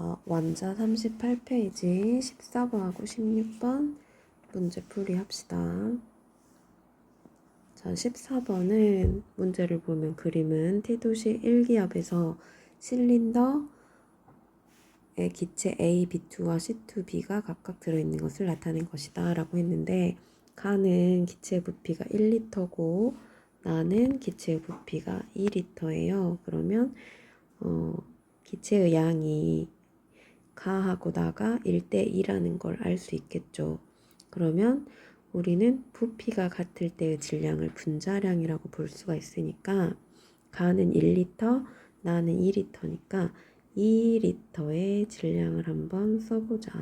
어, 완자 38페이지 14번하고 16번 문제 풀이 합시다. 자, 14번은 문제를 보면 그림은 T도시 1기압에서 실린더의 기체 A, B2와 C2B가 각각 들어있는 것을 나타낸 것이다 라고 했는데 가는 기체 부피가 1리터고 나는 기체의 부피가 2리터예요. 그러면 어, 기체의 양이 가하고 나가 1대2라는 걸 알 수 있겠죠. 그러면 우리는 부피가 같을 때의 질량을 분자량이라고 볼 수가 있으니까 가는 1리터, 나는 2리터니까 2리터의 질량을 한번 써보자.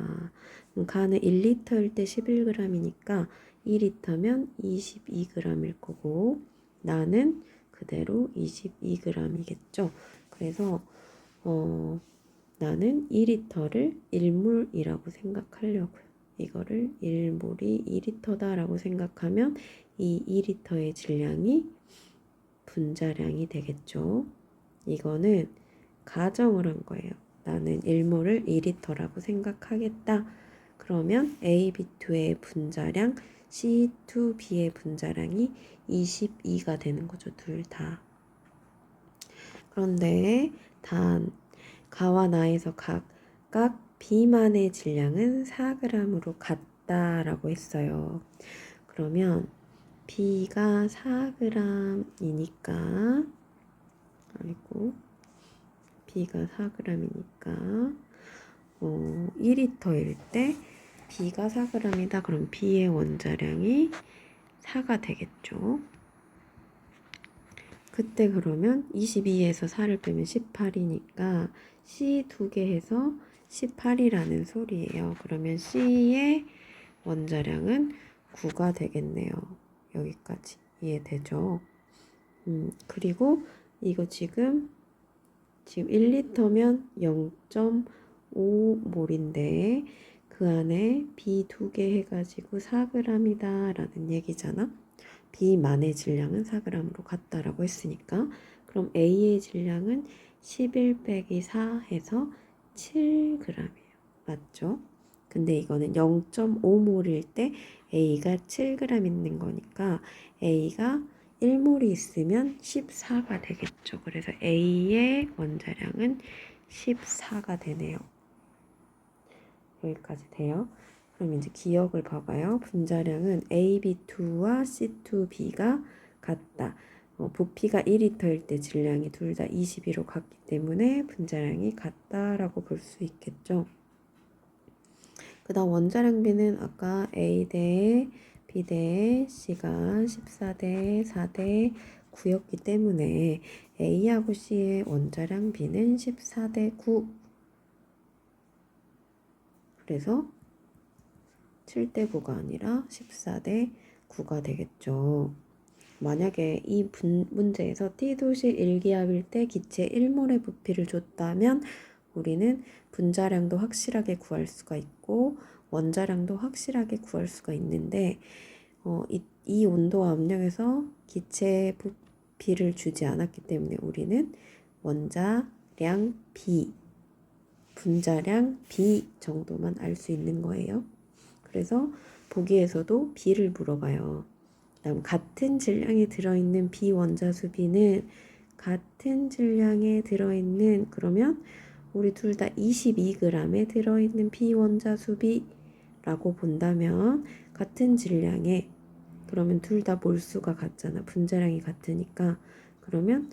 가는 1리터일 때 11g이니까 2리터면 22g일 거고 나는 그대로 22g이겠죠. 그래서 어, 나는 2리터를 1몰이라고 생각하려고요. 이거를 1몰이 2리터다라고 생각하면 이 2리터의 질량이 분자량이 되겠죠. 이거는 가정을 한 거예요. 나는 1몰을 2리터라고 생각하겠다. 그러면 A, B2의 분자량, C2B의 분자량이 22가 되는 거죠. 둘 다. 그런데 단 가와 나에서 각각 B만의 질량은 4g으로 같다라고 했어요. 그러면 B가 4g이니까 아이고 B가 4g이니까 어, 2리터일 때 B가 4g이다. 그럼 B의 원자량이 4가 되겠죠. 그때 그러면 22에서 4를 빼면 18이니까 C 두 개 해서 18이라는 소리예요. 그러면 C의 원자량은 9가 되겠네요. 여기까지 이해되죠? 음, 그리고 이거 지금 지금 1리터면 0.5몰인데 그 안에 B 두 개 해가지고 4g이다 라는 얘기잖아. B만의 질량은 4g으로 같다라고 했으니까 그럼 A의 질량은 11 빼기 4 해서 7g이에요. 맞죠? 근데 이거는 0.5몰일 때 A가 7g 있는 거니까 A가 1몰이 있으면 14가 되겠죠. 그래서 A의 원자량은 14가 되네요. 여기까지 돼요. 그럼 이제 기억을 봐봐요. 분자량은 AB2와 C2B가 같다. 어, 부피가 1리터일 때 질량이 둘 다 22로 같기 때문에 분자량이 같다라고 볼 수 있겠죠. 그 다음 원자량비는 아까 A 대 B 대 C가 14대 4대 9였기 때문에 A하고 C의 원자량비는 14대 9 그래서 7대 9가 아니라 14대 9가 되겠죠. 만약에 이 분, 문제에서 T도시 1기압일 때 기체 1몰의 부피를 줬다면 우리는 분자량도 확실하게 구할 수가 있고 원자량도 확실하게 구할 수가 있는데 어, 이, 이 온도와 압력에서 기체 부피를 주지 않았기 때문에 우리는 원자량 B, 분자량 B 정도만 알 수 있는 거예요. 그래서 보기에서도 B를 물어봐요. 다음 같은 질량에 들어있는 비원자수 B는 같은 질량에 들어있는 그러면 우리 둘 다 22g에 들어있는 비원자수 B라고 본다면 같은 질량에 그러면 둘 다 몰수가 같잖아. 분자량이 같으니까 그러면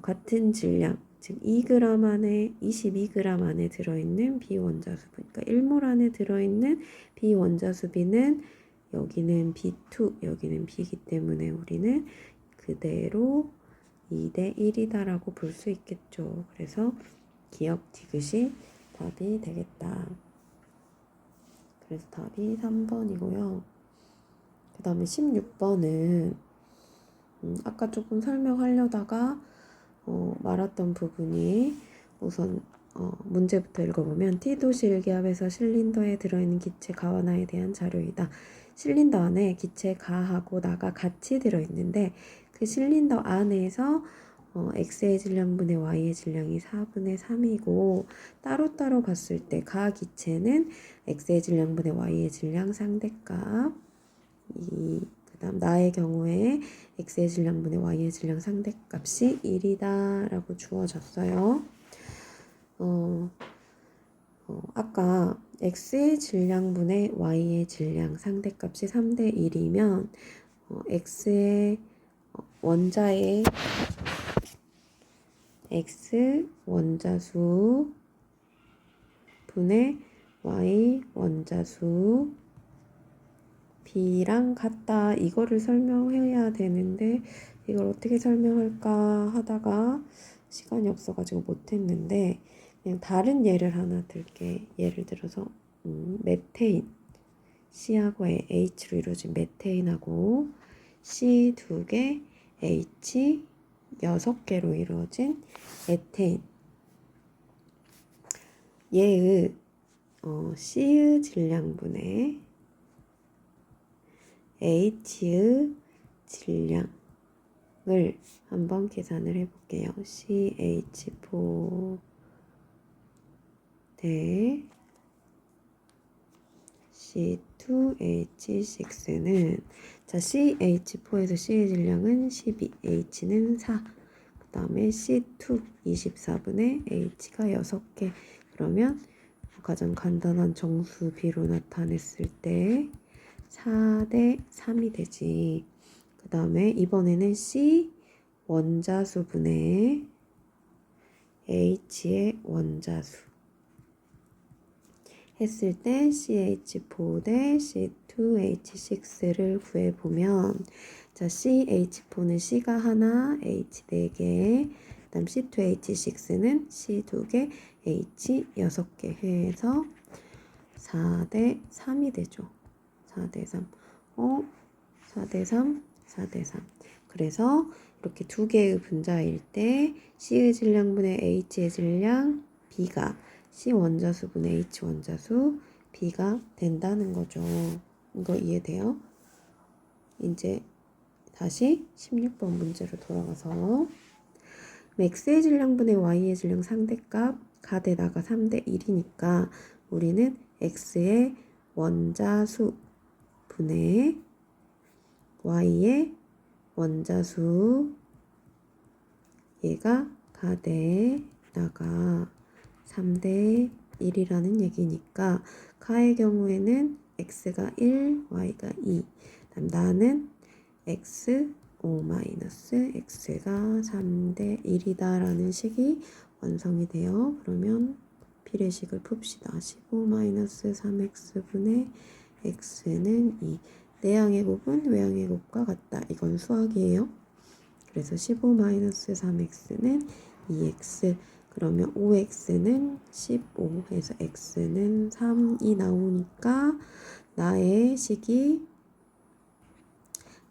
같은 질량 즉 2g 안에 22g 안에 들어있는 비원자수 그러니까 1몰 안에 들어있는 비원자수 B는 여기는 B2, 여기는 B이기 때문에 우리는 그대로 2대 1이다라고 볼 수 있겠죠. 그래서 기억 디귿이 답이 되겠다. 그래서 답이 3번이고요. 그 다음에 16번은 음, 아까 조금 설명하려다가 어, 말았던 부분이 우선 어, 문제부터 읽어보면 T도시 일기압에서 실린더에 들어있는 기체 가와나에 대한 자료이다. 실린더 안에 기체 가하고 나가 같이 들어있는데 그 실린더 안에서 어, x의 질량분의 y의 질량이 4분의 3이고 따로따로 봤을 때 가 기체는 x의 질량분의 y의 질량 상대값 이 그 다음 나의 경우에 x의 질량분의 y의 질량 상대값이 1이다 라고 주어졌어요. 어, 어, 아까 x의 질량분의 y의 질량 상대값이 3대 1이면 어, x의 어, 원자의 x 원자수 분의 y 원자수 b랑 같다. 이거를 설명해야 되는데 이걸 어떻게 설명할까 하다가 시간이 없어가지고 못했는데 그냥 다른 예를 하나 들게. 예를 들어서 음, 메테인. C하고 H로 이루어진 메테인하고 C 두 개, H 여섯 개로 이루어진 에테인. 얘의 어, C의 질량분의 H의 질량을 한번 계산을 해볼게요. CH4 대 C2H6는 자 CH4에서 C의 질량은 12, H는 4. 그 다음에 C2 24분의 H가 6개. 그러면 가장 간단한 정수 비로 나타냈을 때 4대 3이 되지. 그 다음에 이번에는 C 원자수분의 H의 원자수. 했을 때 CH4 대 C2H6를 구해보면 자 CH4는 C가 하나, H 4개, 그 다음 C2H6는 C 2개, H 6개 해서 4대 3이 되죠. 4대 3. 어? 4대 3, 4대 3. 그래서 이렇게 두 개의 분자일 때 C의 질량분의 H의 질량 B가 C 원자수분의 H 원자수 B가 된다는 거죠. 이거 이해돼요? 이제 다시 16번 문제로 돌아가서 x의 질량분의 y의 질량 상대값 가대다가 3대 1이니까 우리는 x의 원자수 분의 y의 원자수 얘가 가대다가 3대 1이라는 얘기니까 카의 경우에는 x가 1, y가 2. 다음 나는 x 5 마이너스 x가 3대 1이다 라는 식이 완성이 돼요. 그러면 비례식을 풉시다. 15 마이너스 3x분의 x는 2. 내양의 곱은 외양의 곱과 같다. 이건 수학이에요. 그래서 15 마이너스 3x는 2x 그러면 5x는 15 해서 x는 3이 나오니까 나의 식이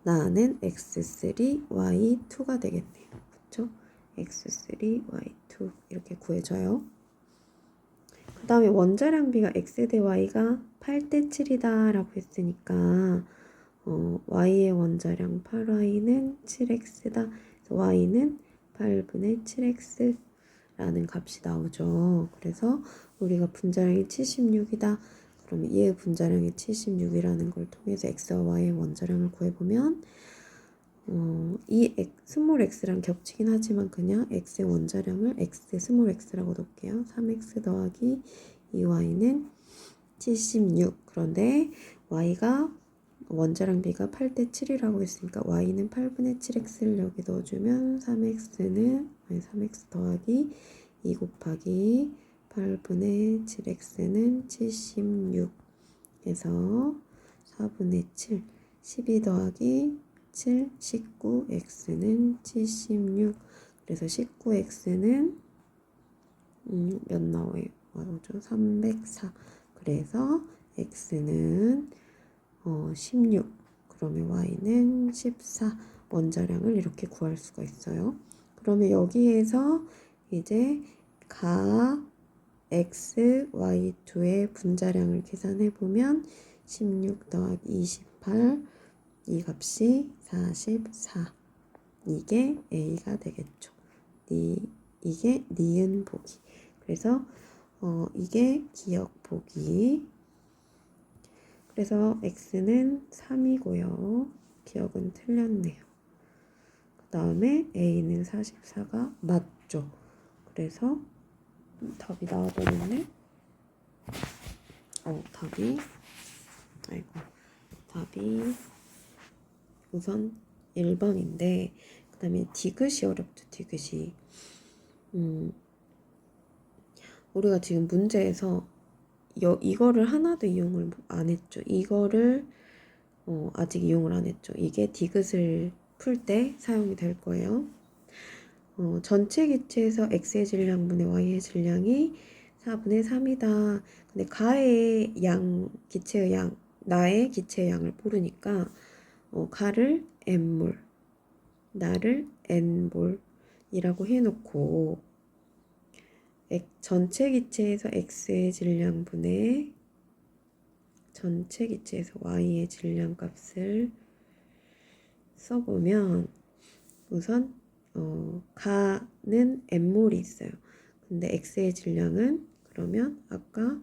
나는 x3, y2가 되겠네요. 그쵸? x3, y2 이렇게 구해져요. 그 다음에 원자량비가 x 대 y가 8대 7이다 라고 했으니까 어, y의 원자량 8y는 7x다. y는 8분의 7x 라는 값이 나오죠. 그래서 우리가 분자량이 76이다. 그러면 얘의 분자량이 76이라는 걸 통해서 x와 y의 원자량을 구해보면 어, 이 x, 스몰 x랑 겹치긴 하지만 그냥 x의 원자량을 x 스몰 x라고 놓을게요. 3x 더하기 2y는 76. 그런데 y가 원자량 비가 8대 7이라고 했으니까 y는 8분의 7x를 여기 넣어주면 3x는 아니 3x 더하기 2 곱하기 8분의 7x는 76 해서 4분의 7 12 더하기 7 19x는 76 그래서 19x는 음, 몇 나와요? 나오죠? 304 그래서 x는 어, 16 그러면 y는 14 원자량을 이렇게 구할 수가 있어요. 그러면 여기에서 이제 가 x, y2의 분자량을 계산해 보면 16 더하기 28 이 값이 44 이게 a가 되겠죠. 니 이게 니은 보기. 그래서 어 이게 기억 보기. 그래서 x는 3이고요. 기억은 틀렸네요. 그 다음에 a는 44가 맞죠. 그래서 답이 나와버렸네. 어, 답이 아이고 답이 우선 1번인데 그 다음에 디귿이 어렵죠 디귿이. 음 우리가 지금 문제에서 여, 이거를 하나도 이용을 안 했죠. 이거를 어, 아직 이용을 안 했죠. 이게 디귿을 풀 때 사용이 될 거예요. 어, 전체 기체에서 x의 질량분의 y의 질량이 4분의 3이다. 근데 가의 양, 기체의 양, 나의 기체의 양을 모르니까 어, 가를 n몰, 나를 n몰이라고 해놓고 액- 전체 기체에서 x의 질량분의 전체 기체에서 y의 질량 값을 써보면 우선 어, 가는 n몰이 있어요. 근데 x의 질량은 그러면 아까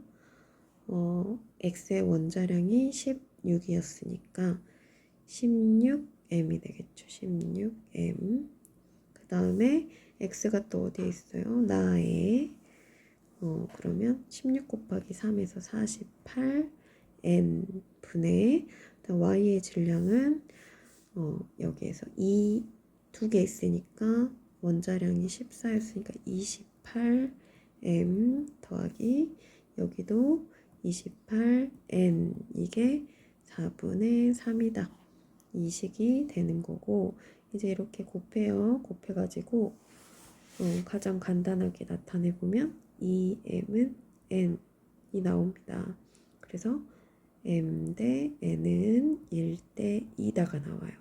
어, x의 원자량이 16이었으니까 16m이 되겠죠. 16m. 그 다음에 x가 또 어디에 있어요? 나에 어, 그러면 16 곱하기 3에서 48 n 분의 그다음 y의 질량은 어, 여기에서 2 두 개 있으니까 원자량이 14였으니까 28m 더하기 여기도 28n 이게 4분의 3이다. 이 식이 되는 거고 이제 이렇게 곱해요. 곱해가지고 어, 가장 간단하게 나타내 보면 2m은 n이 나옵니다. 그래서 m 대 n은 1대 2다가 나와요.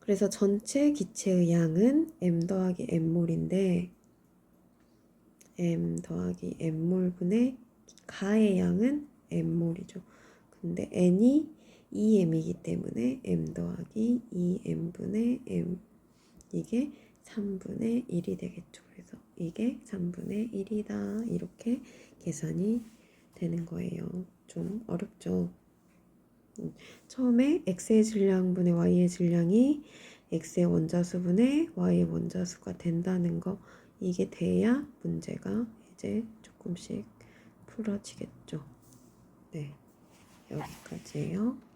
그래서 전체 기체의 양은 m 더하기 n몰인데 m 더하기 n몰분의 가의 양은 n몰이죠. 근데 n이 2m이기 때문에 m 더하기 2m분의 m 이게 3분의 1이 되겠죠. 그래서 이게 3분의 1이다. 이렇게 계산이 되는 거예요. 좀 어렵죠. 음, 처음에 x의 질량분의 y의 질량이 x의 원자수분의 y의 원자수가 된다는 거 이게 돼야 문제가 이제 조금씩 풀어지겠죠. 네, 여기까지예요.